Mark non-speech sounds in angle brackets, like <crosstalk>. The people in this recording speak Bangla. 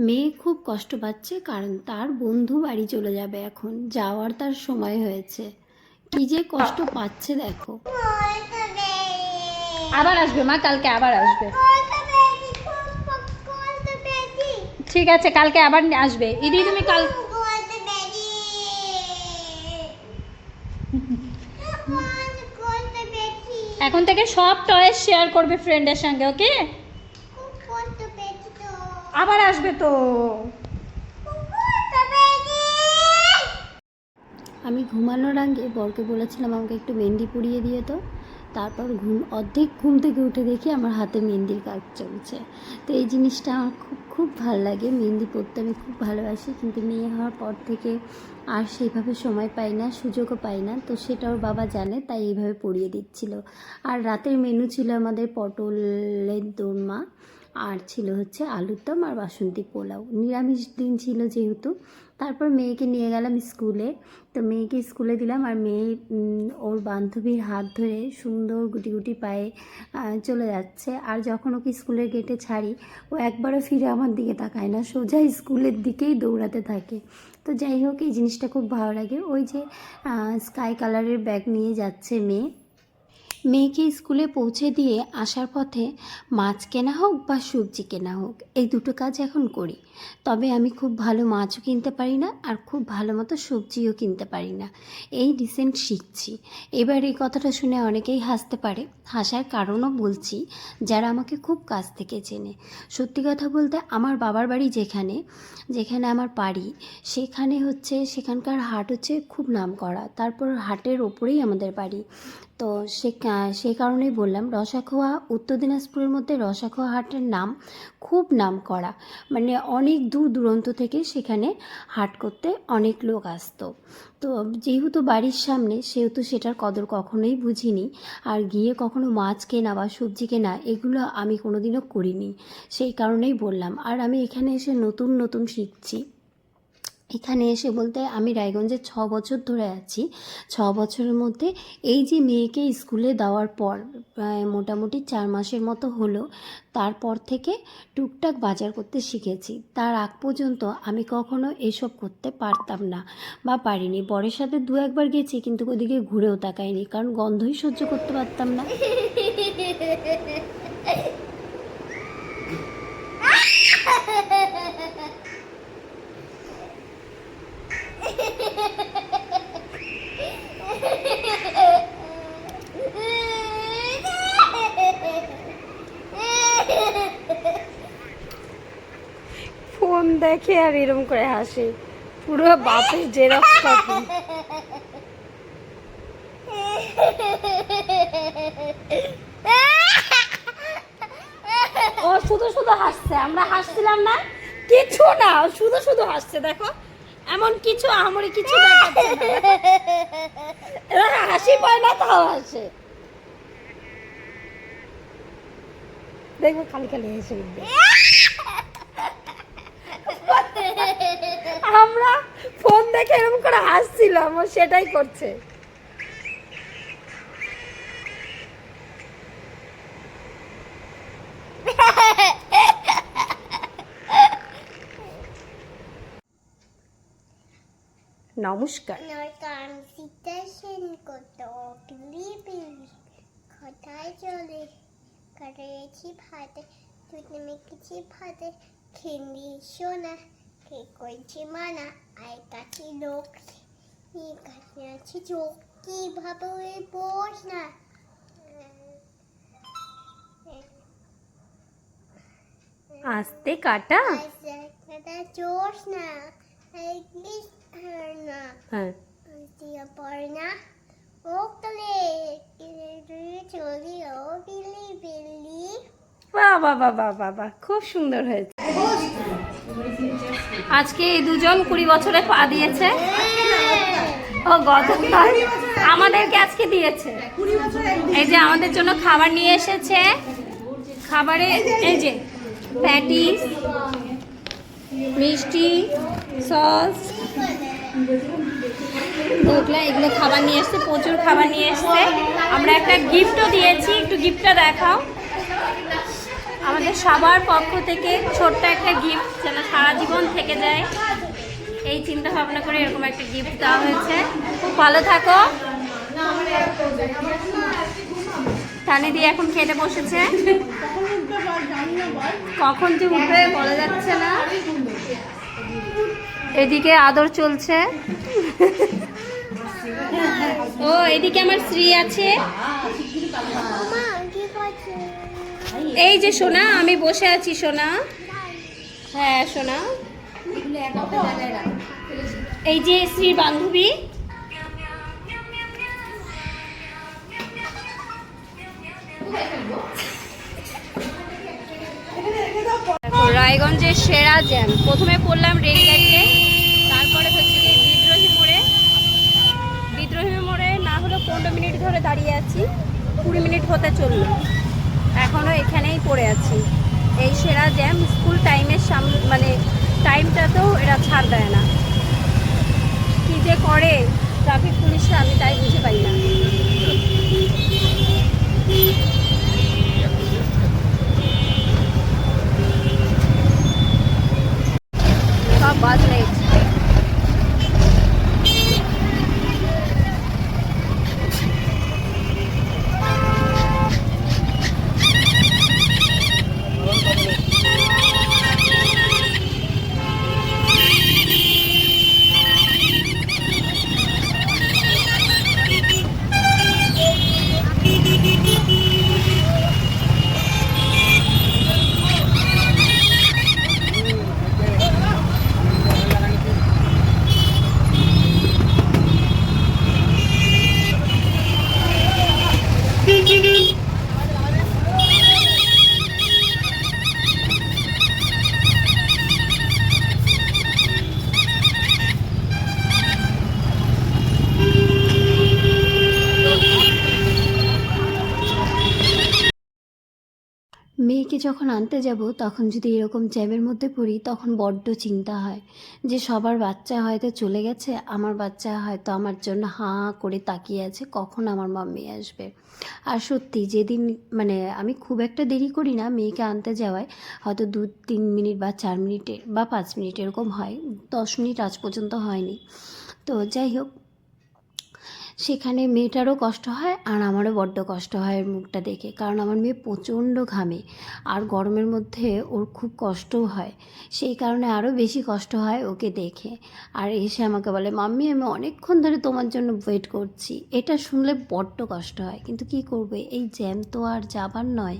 মেয়ে খুব কষ্ট পাচ্ছে কারণ তার বন্ধু বাড়ি চলে যাবে এখন। যাওয়ার তার সময় হয়েছে। কি যে কষ্ট পাচ্ছে দেখো। আবার আসবে মা কালকে আবার আসবে। ঠিক আছে কালকে আবার আসবে। ইদি তুমি কাল <laughs> এখন থেকে সব টয়েস শেয়ার করবে ফ্রেন্ডের সঙ্গে ওকে আবার আসবে তো। আমি ঘুমানোর আগে বরকে বলেছিলাম আমাকে একটু মেহেন্দি পরিয়ে দিয়ে তো। তারপর ঘুম, অর্ধেক ঘুম থেকে উঠে দেখি আমার হাতে মেহেন্দির কাজ চলছে। তো এই জিনিসটা আমার খুব খুব ভালো লাগে। মেহেন্দি পরতে আমি খুব ভালোবাসি, কিন্তু মেয়ে হওয়ার পর থেকে আর সেইভাবে সময় পাই না, সুযোগও পাই না। তো সেটা ওর বাবা জানে, তাই এইভাবে পরিয়ে দিচ্ছিল। আর রাতের মেনু ছিল আমাদের পটলের দোরমা। আর ছিল হচ্ছে আলুর দম আর বাসন্তী পোলাও। নিরামিষ দিন ছিল যেহেতু, তারপর মেয়েকে নিয়ে গেলাম স্কুলে। তো মেয়েকে স্কুলে দিলাম আর মেয়ে ওর বান্ধবীর হাত ধরে সুন্দর গুটি গুটি পায়ে চলে যাচ্ছে। আর যখন ওকে স্কুলের গেটে ছাড়ি, ও একবারও ফিরে আমার দিকে তাকায় না, সোজা স্কুলের দিকেই দৌড়াতে থাকে। তো যাই হোক, এই জিনিসটা খুব ভালো লাগে। ওই যে স্কাই কালারের ব্যাগ নিয়ে যাচ্ছে মেয়ে। মেয়েকে স্কুলে পৌঁছে দিয়ে আসার পথে মাছ কেনা হোক বা সবজি কেনা হোক, এই দুটো কাজ এখন করি। তবে আমি খুব ভালো মাছও কিনতে পারি না আর খুব ভালো মতো সবজিও কিনতে পারি না। এই রিসেন্ট শিখছি। এবার এই কথাটা শুনে অনেকেই হাসতে পারে। হাসার কারণও বলছি, যারা আমাকে খুব কাছ থেকে চেনে। সত্যি কথা বলতে আমার বাবার বাড়ি যেখানে যেখানে আমার বাড়ি, সেখানে হচ্ছে, সেখানকার হাট হচ্ছে খুব নাম করা তারপর হাটের ওপরেই আমাদের বাড়ি। তো সে সেই কারণেই বললাম, রসাখোয়া, উত্তর দিনাজপুরের মধ্যে রসাখোয়া হাটের নাম, খুব নাম করা মানে অনেক দূর দূরান্ত থেকে সেখানে হাট করতে অনেক লোক আসতো। তো যেহেতু বাড়ির সামনে, সেহেতু সেটার কদর কখনোই বুঝিনি। আর গিয়ে কখনো মাছ কেনা বা সবজি কেনা, এগুলো আমি কোনোদিনও করিনি। সেই কারণেই বললাম, আর আমি এখানে এসে নতুন নতুন শিখছি। এখানে এসে বলতে আমি রায়গঞ্জে ছ বছর ধরে আছি। ছ বছরের মধ্যে এই যে মেয়েকে স্কুলে দেওয়ার পর মোটামুটি চার মাসের মতো হলো, তারপর থেকে টুকটাক বাজার করতে শিখেছি। তার আগ পর্যন্ত আমি কখনো এসব করতে পারতাম না বা পারিনি। বরের সাথে দু একবার গেছি কিন্তু ওদিকে ঘুরেও তাকাইনি, কারণ গন্ধই সহ্য করতে পারতাম না। <laughs> ফোন দেখে আর এরকম করে হাসে। পুরো বাপের জেরক্স কপি ও শুধু শুধু হাসছে, আমরা হাসছিলাম না। কিছু না শুধু শুধু হাসছে, দেখো। এমন কিছু আমরি কিছু দেখাচ্ছে না। হাসি পায় না, তাও হাসে। দেখব খালি খালি হেসে উঠবে। আমরা ফোন দেখে এরকম করে হাসছিলাম, ও সেটাই করছে। নমস্কার। কথায় চলে কাটাইছি ভাতে তুই মেখেছি ভাতে সোনা? কে কইছি মানা আয় কাছে লোক এই কাছে আছে চোখ কীভাবে ওই বস না আস্তে কাটা আচ্ছা জোস না ইংলিশ না হ্যাঁ Dia porna. Okle. চলি ও বিলি বিলি বাহ বাহ বাহ বাহ বাহ বাহ খুব সুন্দর হয়েছে। আজকে এই দুজন কুড়ি বছরে পা দিয়েছে। ও গতকাল আমাদেরকে আজকে দিয়েছে। এই যে আমাদের জন্য খাবার নিয়ে এসেছে। খাবারে এই যে প্যাটিস মিষ্টি সস এগুলো এগুলো খাবার নিয়ে এসছে, প্রচুর খাবার নিয়ে এসছে। আমরা একটা গিফটও দিয়েছি, একটু গিফটটা দেখাও। আমাদের সবার পক্ষ থেকে ছোট্ট একটা গিফট যেন সারা আজীবন থেকে যায়। এই চিন্তা ভাবনা করে এরকম একটা গিফট দেওয়া হয়েছে। খুব ভালো থাকো। দিয়ে এখন খেতে বসেছে। কখন যে উঠবে বলা যাচ্ছে না। এদিকে আদর চলছে। ও, এদিকে আমার স্ত্রী আছে। এই যে সোনা, আমি বসে আছি, সোনা। হ্যাঁ সোনা। এই যে শ্রীর বান্ধবী। রায়গঞ্জের সেরা জ্যাম। প্রথমে পড়লাম রেলগেটে তারপরে হচ্ছে গিয়ে বিদ্রোহী মোড়ে। বিদ্রোহী মোড়ে না হলেও পনেরো মিনিট ধরে দাঁড়িয়ে আছি, কুড়ি মিনিট হতে চলল। এখনও এখানেই পড়ে আছি। এই সেরা জ্যাম স্কুল টাইমের সাম মানে টাইমটাতেও এরা ছাড় দেয় না। কী যে করে ট্রাফিক পুলিশরা আমি তাই বুঝে পাই না। যখন আনতে যাব, তখন যদি এরকম জ্যামের মধ্যে পড়ি, তখন বড্ড চিন্তা হয়। যে সবার বাচ্চা হয়তো চলে গেছে, আমার বাচ্চা হয়তো আমার জন্য হাঁ করে তাকিয়ে আছে, কখন আমার মাম্মি আসবে? আর সত্যি, যেদিন মানে আমি খুব একটা দেরি করি না মেয়েকে আনতে যাওয়ায়, হয়তো দু, তিন মিনিট বা চার মিনিটে বা পাঁচ মিনিট এরকম হয়, দশ মিনিট আজ পর্যন্ত হয়নি। তো যাই হোক সেখানে মেয়েটারও কষ্ট হয় আর আমারও বড্ড কষ্ট হয় মুখটা দেখে। কারণ আমার মেয়ে প্রচণ্ড ঘামে আর গরমের মধ্যে ওর খুব কষ্টও হয়। সেই কারণে আরও বেশি কষ্ট হয় ওকে দেখে। আর এসে আমাকে বলে, মাম্মি, আমি অনেকক্ষণ ধরে তোমার জন্য ওয়েট করছি। এটা শুনলে বড্ড কষ্ট হয়। কিন্তু কি করবে? এই জ্যাম তো আর যাবার নয়।